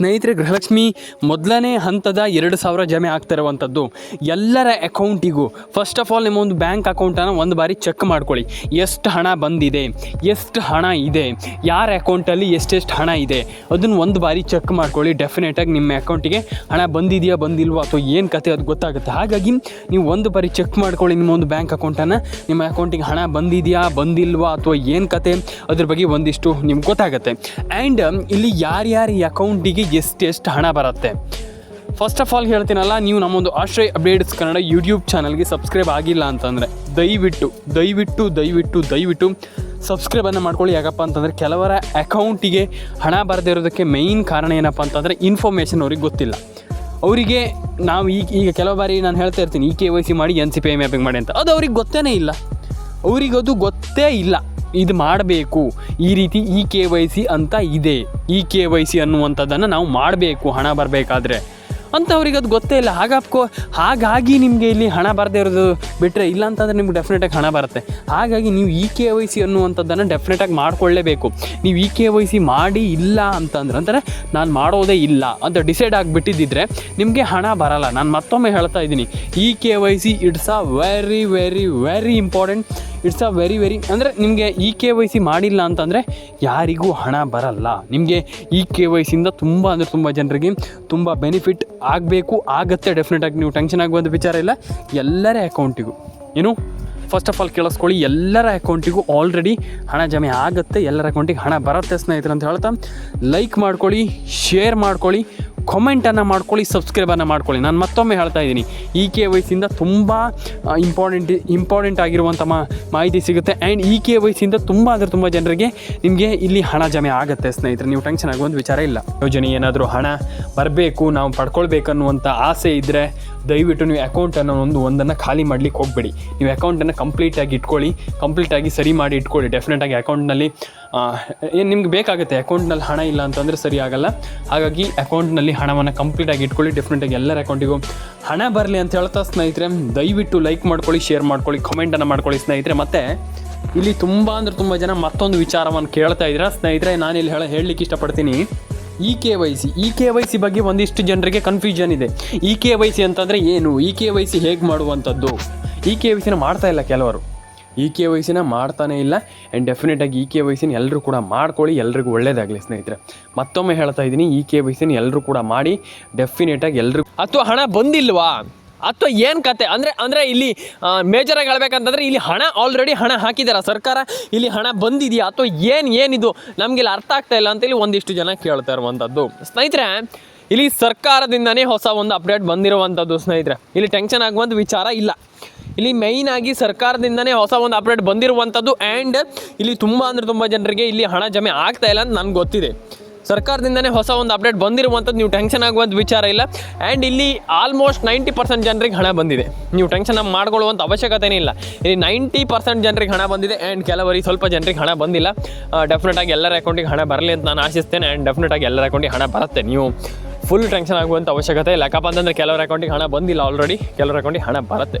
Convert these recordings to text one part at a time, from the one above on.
ಸ್ನೇಹಿತರೆ, ಗೃಹಲಕ್ಷ್ಮಿ ಮೊದಲನೇ ಹಂತದ ಎರಡು ಸಾವಿರ ಜಮೆ ಆಗ್ತಾ ಇರುವಂಥದ್ದು. ಎಲ್ಲರ ಅಕೌಂಟಿಗೂ ಫಸ್ಟ್ ಆಫ್ ಆಲ್ ನಿಮ್ಮ ಒಂದು ಬ್ಯಾಂಕ್ ಅಕೌಂಟನ್ನು ಒಂದು ಬಾರಿ ಚೆಕ್ ಮಾಡ್ಕೊಳ್ಳಿ. ಎಷ್ಟು ಹಣ ಬಂದಿದೆ? ಎಷ್ಟು ಹಣ ಇದೆ? ಯಾರ ಅಕೌಂಟಲ್ಲಿ ಎಷ್ಟೆಷ್ಟು ಹಣ ಇದೆ? ಅದನ್ನು ಒಂದು ಬಾರಿ ಚೆಕ್ ಮಾಡ್ಕೊಳ್ಳಿ. ಡೆಫಿನೆಟಾಗಿ ನಿಮ್ಮ ಅಕೌಂಟಿಗೆ ಹಣ ಬಂದಿದೆಯಾ, ಬಂದಿಲ್ವಾ ಅಥವಾ ಏನು ಕತೆ ಅದು ಗೊತ್ತಾಗುತ್ತೆ. ಹಾಗಾಗಿ ನೀವು ಒಂದು ಬಾರಿ ಚೆಕ್ ಮಾಡ್ಕೊಳ್ಳಿ ನಿಮ್ಮ ಒಂದು ಬ್ಯಾಂಕ್ ಅಕೌಂಟನ್ನು. ನಿಮ್ಮ ಅಕೌಂಟಿಗೆ ಹಣ ಬಂದಿದೆಯಾ, ಬಂದಿಲ್ವಾ ಅಥವಾ ಏನು ಕತೆ? ಅದ್ರ ಬಗ್ಗೆ ಒಂದಿಷ್ಟು ನಿಮ್ಗೆ ಗೊತ್ತಾಗುತ್ತೆ. ಆ್ಯಂಡ್ ಇಲ್ಲಿ ಯಾರ್ಯಾರ ಅಕೌಂಟಿಗೆ ಎಷ್ಟೆಷ್ಟು ಹಣ ಬರುತ್ತೆ. ಫಸ್ಟ್ ಆಫ್ ಆಲ್ ಹೇಳ್ತೀನಲ್ಲ, ನೀವು ನಮ್ಮೊಂದು ಆಶ್ರಯ ಅಪ್ಡೇಟ್ಸ್ ಕನ್ನಡ ಯೂಟ್ಯೂಬ್ ಚಾನಲ್ಗೆ ಸಬ್ಸ್ಕ್ರೈಬ್ ಆಗಿಲ್ಲ ಅಂತಂದರೆ ದಯವಿಟ್ಟು ದಯವಿಟ್ಟು ದಯವಿಟ್ಟು ದಯವಿಟ್ಟು ಸಬ್ಸ್ಕ್ರೈಬನ್ನು ಮಾಡ್ಕೊಳ್ಳಿ. ಯಾಕಪ್ಪ ಅಂತಂದರೆ ಕೆಲವರ ಅಕೌಂಟಿಗೆ ಹಣ ಬರದೇ ಇರೋದಕ್ಕೆ ಮೇಯ್ನ್ ಕಾರಣ ಏನಪ್ಪ ಅಂತಂದರೆ ಇನ್ಫಾರ್ಮೇಷನ್ ಅವ್ರಿಗೆ ಗೊತ್ತಿಲ್ಲ. ಅವರಿಗೆ ನಾವು ಈಗ ಈಗ ಕೆಲವು ಬಾರಿ ನಾನು ಹೇಳ್ತಾ ಇರ್ತೀನಿ, ಈ ಕೆ ವೈ ಸಿ ಮಾಡಿ N C P I mapping ಮಾಡಿ ಅಂತ. ಅದು ಅವ್ರಿಗೆ ಗೊತ್ತೇ ಇಲ್ಲ. ಅವರಿಗದು ಗೊತ್ತೇ ಇಲ್ಲ. ಇದು ಮಾಡಬೇಕು. ಈ ರೀತಿ ಇ ಕೆ ವೈ ಸಿ ಅಂತ ಇದೆ. ಇ ಕೆ ವೈ ಸಿ ಅನ್ನುವಂಥದ್ದನ್ನು ನಾವು ಮಾಡಬೇಕು, ಹಣ ಬರಬೇಕಾದ್ರೆ. ಅಂತ ಅವ್ರಿಗೆ ಅದು ಗೊತ್ತೇ ಇಲ್ಲ. ಹಾಗಾಪ್ಕೋ, ಹಾಗಾಗಿ ನಿಮಗೆ ಇಲ್ಲಿ ಹಣ ಬರದೇ ಇರೋದು ಬಿಟ್ಟರೆ ಇಲ್ಲ ಅಂತಂದರೆ ನಿಮ್ಗೆ ಡೆಫಿನೆಟಾಗಿ ಹಣ ಬರುತ್ತೆ. ಹಾಗಾಗಿ ನೀವು ಇ ಕೆ ವೈ ಸಿ ಅನ್ನುವಂಥದ್ದನ್ನು ಡೆಫಿನೆಟಾಗಿ ಮಾಡ್ಕೊಳ್ಳೇಬೇಕು. ನೀವು ಇ ಕೆ ವೈ ಸಿ ಮಾಡಿ ಇಲ್ಲ ಅಂತಂದ್ರೆ ಅಂದರೆ ನಾನು ಮಾಡೋದೇ ಇಲ್ಲ ಅಂತ ಡಿಸೈಡ್ ಆಗಿಬಿಟ್ಟಿದ್ದಿದ್ರೆ ನಿಮಗೆ ಹಣ ಬರಲ್ಲ. ನಾನು ಮತ್ತೊಮ್ಮೆ ಹೇಳ್ತಾ ಇದ್ದೀನಿ. E K Y C it's a very very very important it's a very very ಅಂದರೆ ನಿಮಗೆ ಇ ಕೆ ವೈ ಸಿ ಮಾಡಿಲ್ಲ ಅಂತಂದರೆ ಯಾರಿಗೂ ಹಣ ಬರಲ್ಲ. ನಿಮಗೆ ಇ ಕೆ ವೈ ಸಿಯಿಂದ ತುಂಬ, ಅಂದರೆ ತುಂಬ ಜನರಿಗೆ ತುಂಬ ಬೆನಿಫಿಟ್ ಆಗಬೇಕು, ಆಗುತ್ತೆ ಡೆಫಿನೆಟಾಗಿ ನೀವು ಟೆನ್ಷನ್ ಆಗುವಂಥ ವಿಚಾರ ಇಲ್ಲ. ಎಲ್ಲರ ಅಕೌಂಟಿಗೂ ಏನು? ಫಸ್ಟ್ ಆಫ್ ಆಲ್ ಕೇಳಿಸ್ಕೊಳ್ಳಿ, ಎಲ್ಲರ ಅಕೌಂಟಿಗೂ ಆಲ್ರೆಡಿ ಹಣ ಜಮೆ ಆಗುತ್ತೆ, ಎಲ್ಲರ ಅಕೌಂಟಿಗೆ ಹಣ ಬರುತ್ತೆ ಸ್ನೇಹಿತರೆ ಅಂತ ಹೇಳ್ತಾ. ಲೈಕ್ ಮಾಡ್ಕೊಳ್ಳಿ ಶೇರ್ ಮಾಡ್ಕೊಳ್ಳಿ ಕಾಮೆಂಟನ್ನು ಮಾಡ್ಕೊಳ್ಳಿ ಸಬ್ಸ್ಕ್ರೈಬನ್ನು ಮಾಡ್ಕೊಳ್ಳಿ. ನಾನು ಮತ್ತೊಮ್ಮೆ ಹೇಳ್ತಾ ಇದ್ದೀನಿ ಇ ಕೆ ವೈಸಿಂದ ತುಂಬ ಇಂಪಾರ್ಟೆಂಟ್ ಇಂಪಾರ್ಟೆಂಟ್ ಆಗಿರುವಂಥ ಮಾಹಿತಿ ಸಿಗುತ್ತೆ. ಆ್ಯಂಡ್ ಇ ಕೆ ವೈಸಿಂದ ತುಂಬ ಅಂದರೆ ತುಂಬ ಜನರಿಗೆ ನಿಮಗೆ ಇಲ್ಲಿ ಹಣ ಜಮೆ ಆಗುತ್ತೆ, ಸ್ನೇಹಿತರೆ. ನೀವು ಟೆನ್ಷನ್ ಆಗುವಂಥ ವಿಚಾರ ಇಲ್ಲ. ಯೋಜನೆ ಏನಾದರೂ ಹಣ ಬರಬೇಕು, ನಾವು ಪಡ್ಕೊಳ್ಬೇಕನ್ನುವಂಥ ಆಸೆ ಇದ್ದರೆ ದಯವಿಟ್ಟು ನೀವು ಅಕೌಂಟನ್ನು ಒಂದು, ಒಂದನ್ನು ಖಾಲಿ ಮಾಡಲಿಕ್ಕೆ ಹೋಗಬೇಡಿ. ನೀವು ಅಕೌಂಟನ್ನು ಕಂಪ್ಲೀಟಾಗಿ ಇಟ್ಕೊಳ್ಳಿ. ಕಂಪ್ಲೀಟಾಗಿ ಸರಿ ಮಾಡಿ ಇಟ್ಕೊಳ್ಳಿ. ಡೆಫಿನೆಟಾಗಿ ಅಕೌಂಟ್ನಲ್ಲಿ ಏನು ನಿಮ್ಗೆ ಬೇಕಾಗುತ್ತೆ? ಅಕೌಂಟ್ನಲ್ಲಿ ಹಣ ಇಲ್ಲ ಅಂತಂದರೆ ಸರಿ ಆಗಲ್ಲ. ಹಾಗಾಗಿ ಅಕೌಂಟ್ನಲ್ಲಿ ಹಣವನ್ನು ಕಂಪ್ಲೀಟಾಗಿ ಇಟ್ಕೊಳ್ಳಿ. ಡೆಫಿನೆಟಾಗಿ ಎಲ್ಲರ ಅಕೌಂಟಿಗೂ ಹಣ ಬರಲಿ ಅಂತ ಹೇಳ್ತಾ ಸ್ನೇಹಿತರೆ, ದಯವಿಟ್ಟು ಲೈಕ್ ಮಾಡ್ಕೊಳ್ಳಿ ಶೇರ್ ಮಾಡ್ಕೊಳ್ಳಿ ಕಮೆಂಟನ್ನು ಮಾಡ್ಕೊಳ್ಳಿ ಸ್ನೇಹಿತರೆ. ಮತ್ತು ಇಲ್ಲಿ ತುಂಬ ಅಂದರೆ ತುಂಬ ಜನ ಮತ್ತೊಂದು ವಿಚಾರವನ್ನು ಕೇಳ್ತಾ ಇದ್ದೀರಾ? ಸ್ನೇಹಿತರೆ, ನಾನು ಇಲ್ಲಿ ಹೇಳ, ಹೇಳಲಿಕ್ಕೆ ಇಷ್ಟಪಡ್ತೀನಿ. E K Y C E K Y C ಬಗ್ಗೆ ಒಂದಿಷ್ಟು ಜನರಿಗೆ ಕನ್ಫ್ಯೂಷನ್ ಇದೆ. ಇ ಕೆ ವೈ ಸಿ ಅಂತಂದರೆ ಏನು? ಇ ಕೆ ವೈ ಸಿ ಹೇಗೆ ಮಾಡುವಂಥದ್ದು? ಇ ಕೆ ವೈ ಸಿನ ಮಾಡ್ತಾ ಇಲ್ಲ ಕೆಲವರು. ಇ ಕೆ ವೈ ಸಿನ ಮಾಡ್ತಾನೆ ಇಲ್ಲ. ಆ್ಯಂಡ್ ಡೆಫಿನೆಟಾಗಿ ಇ ಕೆ ವೈ ಸಿನ ಎಲ್ಲರೂ ಕೂಡ ಮಾಡ್ಕೊಳ್ಳಿ, ಎಲ್ರಿಗೂ ಒಳ್ಳೇದಾಗಲಿ ಸ್ನೇಹಿತರೆ. ಮತ್ತೊಮ್ಮೆ ಹೇಳ್ತಾ ಇದ್ದೀನಿ ಇ ಕೆ ವೈ ಸಿನ ಎಲ್ಲರೂ ಕೂಡ ಮಾಡಿ ಡೆಫಿನೆಟಾಗಿ ಎಲ್ರಿಗೂ ಅಥವಾ ಹಣ ಬಂದಿಲ್ವಾ? ಅಥವಾ ಏನು ಕತೆ? ಅಂದರೆ ಅಂದರೆ ಇಲ್ಲಿ ಮೇಜರಾಗಿ ಹೇಳ್ಬೇಕಂತಂದರೆ ಇಲ್ಲಿ ಹಣ ಆಲ್ರೆಡಿ ಹಣ ಹಾಕಿದಾರ ಸರ್ಕಾರ. ಇಲ್ಲಿ ಹಣ ಬಂದಿದೆಯಾ? ಅಥವಾ ಏನು, ಏನಿದು? ನಮಗೆ ಇಲ್ಲಿ ಅರ್ಥ ಆಗ್ತಾ ಇಲ್ಲ ಅಂತೇಳಿ ಒಂದಿಷ್ಟು ಜನ ಕೇಳ್ತಾ ಇರುವಂಥದ್ದು ಸ್ನೇಹಿತರೆ, ಇಲ್ಲಿ ಸರ್ಕಾರದಿಂದನೇ ಹೊಸ ಒಂದು ಅಪ್ಡೇಟ್ ಬಂದಿರುವಂಥದ್ದು ಸ್ನೇಹಿತರೆ. ಇಲ್ಲಿ ಟೆನ್ಷನ್ ಆಗುವಂಥ ವಿಚಾರ ಇಲ್ಲ. ಇಲ್ಲಿ ಮೈನ್ ಆಗಿ ಸರ್ಕಾರದಿಂದನೇ ಹೊಸ ಒಂದು ಅಪ್ಡೇಟ್ ಬಂದಿರುವಂಥದ್ದು ಆ್ಯಂಡ್ ಇಲ್ಲಿ ತುಂಬ ಅಂದರೆ ತುಂಬ ಜನರಿಗೆ ಇಲ್ಲಿ ಹಣ ಜಮೆ ಆಗ್ತಾ ಇಲ್ಲ ಅಂತ ನನಗೆ ಗೊತ್ತಿದೆ. ಸರ್ಕಾರದಿಂದನೇ ಹೊಸ ಒಂದು ಅಪ್ಡೇಟ್ ಬಂದಿರುವಂಥದ್ದು ನೀವು ಟೆನ್ಷನ್ ಆಗುವಂಥ ವಿಚಾರ ಇಲ್ಲ. ಆ್ಯಂಡ್ ಇಲ್ಲಿ ಆಲ್ಮೋಸ್ಟ್ ನೈಂಟಿ ಪರ್ಸೆಂಟ್ ಜನರಿಗೆ ಹಣ ಬಂದಿದೆ. ನೀವು ಟೆನ್ಷನ್ ಮಾಡ್ಕೊಳ್ಳುವಂಥ ಅವಶ್ಯಕತೆನೇ ಇಲ್ಲ. ಇಲ್ಲಿ ನೈಂಟಿ ಪರ್ಸೆಂಟ್ ಜನರಿಗೆ ಹಣ ಬಂದಿದೆ ಆ್ಯಂಡ್ ಕೆಲವರಿಗೆ ಸ್ವಲ್ಪ ಜನರಿಗೆ ಹಣ ಬಂದಿಲ್ಲ. ಡೆಫಿನೆಟಾಗಿ ಎಲ್ಲರ ಅಕೌಂಟಿಗೆ ಹಣ ಬರಲಿ ಅಂತ ನಾನು ಆಶಿಸ್ತೇನೆ ಆ್ಯಂಡ್ ಡೆಫಿನೆಟಾಗಿ ಎಲ್ಲರ ಅಕೌಂಟಿಗೆ ಹಣ ಬರುತ್ತೆ. ನೀವು ಫುಲ್ ಟೆನ್ಷನ್ ಆಗುವಂಥ ಅವಶ್ಯಕತೆ ಇಲ್ಲ. ಯಾಕಪ್ಪ ಅಂತಂದರೆ ಕೆಲವರ ಅಕೌಂಟಿಗೆ ಹಣ ಬಂದಿಲ್ಲ ಆಲ್ರೆಡಿ ಕೆಲವರ ಅಕೌಂಟಿಗೆ ಹಣ ಬರುತ್ತೆ.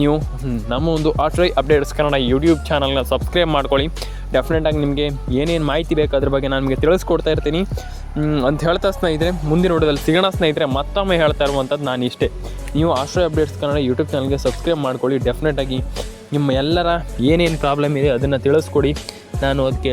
ನೀವು ನಮ್ಮ ಒಂದು ಆಟ್ರೈ ಅಪ್ಡೇಟ್ಸ್ ಕನ್ನಡ ಯೂಟ್ಯೂಬ್ ಚಾನಲ್ನ ಸಬ್ಸ್ಕ್ರೈಬ್ ಮಾಡ್ಕೊಳ್ಳಿ. ಡೆಫಿನೆಟಾಗಿ ನಿಮಗೆ ಏನೇನು ಮಾಹಿತಿ ಬೇಕು ಅದ್ರ ಬಗ್ಗೆ ನಾನು ನಿಮಗೆ ತಿಳಿಸ್ಕೊಡ್ತಾ ಇರ್ತೀನಿ. ಅಂತ ಹೇಳ್ತಾ ಸ್ನೇಹಿತರೆ, ಮುಂದಿನ ನೋಡೋದಲ್ಲಿ ಸಿಗೋಣ ಸ್ನೇಹಿತರೆ, ಮತ್ತೊಮ್ಮೆ ಹೇಳ್ತಾ ಇರುವಂಥದ್ದು ನಾನು ಇಷ್ಟೇ. ನೀವು ಆಶ್ರಯ ಅಪ್ಡೇಟ್ಸ್ ಕನ್ನಡ ಯೂಟ್ಯೂಬ್ ಚಾನಲ್ಗೆ ಸಬ್ಸ್ಕ್ರೈಬ್ ಮಾಡ್ಕೊಳ್ಳಿ. ಡೆಫಿನೆಟಾಗಿ ನಿಮ್ಮ ಎಲ್ಲರ ಏನೇನು ಪ್ರಾಬ್ಲಮ್ ಇದೆ ಅದನ್ನು ತಿಳಿಸ್ಕೊಡಿ. ನಾನು ಅದಕ್ಕೆ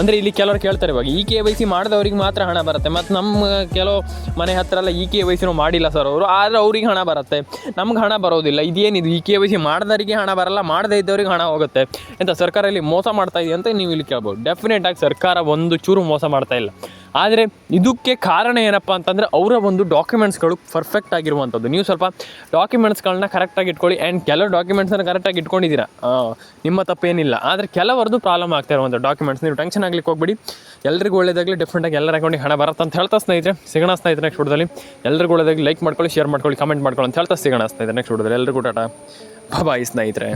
ಅಂದರೆ ಇಲ್ಲಿ ಕೆಲವರು ಕೇಳ್ತಾರೆ ಇವಾಗ ಇ ಕೆ ವೈ ಸಿ ಮಾಡಿದವ್ರಿಗೆ ಮಾತ್ರ ಹಣ ಬರುತ್ತೆ. ಮತ್ತು ನಮ್ಮ ಕೆಲವು ಮನೆ ಹತ್ರ ಎಲ್ಲ ಇ ಕೆ ವೈ ಸಿನೂ ಮಾಡಿಲ್ಲ ಸರ್ ಅವರು. ಆದರೆ ಅವ್ರಿಗೆ ಹಣ ಬರುತ್ತೆ. ನಮ್ಗೆ ಹಣ ಬರೋದಿಲ್ಲ. ಇದೇನಿದು? ಇ ಕೆ ವೈ ಸಿ ಮಾಡಿದವರಿಗೆ ಹಣ ಬರಲ್ಲ, ಮಾಡದೇ ಇದ್ದವ್ರಿಗೆ ಹಣ ಹೋಗುತ್ತೆ. ಅಂತ ಸರ್ಕಾರ ಇಲ್ಲಿ ಮೋಸ ಮಾಡ್ತಾ ಇದೆ ಅಂತ ನೀವು ಇಲ್ಲಿ ಕೇಳ್ಬೋದು. ಡೆಫಿನೆಟ್ ಆಗಿ ಸರ್ಕಾರ ಒಂದು ಚೂರು ಮೋಸ ಮಾಡ್ತಾ ಇಲ್ಲ. ಆದರೆ ಇದಕ್ಕೆ ಕಾರಣ ಏನಪ್ಪ ಅಂತಂದರೆ ಅವರ ಒಂದು ಡಾಕ್ಯುಮೆಂಟ್ಸ್ಗಳು ಪರ್ಫೆಕ್ಟ್ ಆಗಿರುವಂಥದ್ದು ನೀವು ಸ್ವಲ್ಪ ಡಾಕ್ಯುಮೆಂಟ್ಸ್ಗಳನ್ನ ಕರೆಕ್ಟಾಗಿ ಇಟ್ಕೊಳ್ಳಿ ಆ್ಯಂಡ್ ಕೆಲವು ಡಾಕ್ಯುಮೆಂಟ್ಸನ್ನು ಕರೆಕ್ಟಾಗಿ ಇಟ್ಕೊಂಡಿದ್ದೀರಾ? ನಿಮ್ಮ ತಪ್ಪೇನಿಲ್ಲ. ಆದರೆ ಕೆಲವರದ್ದು ಪ್ರಾಬ್ಲಮ್ ಆಗ್ತಾ ಇರುವಂಥ ಡಾಕ್ಯುಮೆಂಟ್ಸ್ ನೀವು ಟೆನ್ಷನ್ ಆಗ್ಲಿಕ್ಕೆ ಹೋಗ್ಬಿಡಿ. ಎಲ್ರಿಗೂ ಒಳ್ಳೇದಾಗಲಿ ಡಿಫ್ರೆಂಟಾಗಿ ಎಲ್ಲರ ಅಕೌಂಟಿಗೆ ಹಣ ಬರುತ್ತೆ ಅಂತ ಹೇಳ್ತಾ ಸ್ನೇಹಿತರೆ, ಸಿಗೋಣ ಸ್ನೇಹಿತರೆ ನೆಕ್ಸ್ಟ್ ವಿಡಿಯೋದಲ್ಲಿ ಎಲ್ರಿಗೂ ಒಳ್ಳೇದಾಗಿ ಲೈಕ್ ಮಾಡ್ಕೊಳ್ಳಿ ಶೇರ್ ಮಾಡ್ಕೊಳ್ಳಿ ಕಮೆಂಟ್ ಮಾಡ್ಕೊಳ್ಳಿ ಅಂತ ಹೇಳ್ತಾ ಸಿಗೋಣ ಸ್ನೇಹಿತರೆ ನೆಕ್ಸ್ಟ್ ವಿಡಿಯೋದಲ್ಲಿ ಎಲ್ಲರಿಗೂ ಟಾಟಾ. ಬಾಯ್ ಸ್ನೇಹಿತರೆ.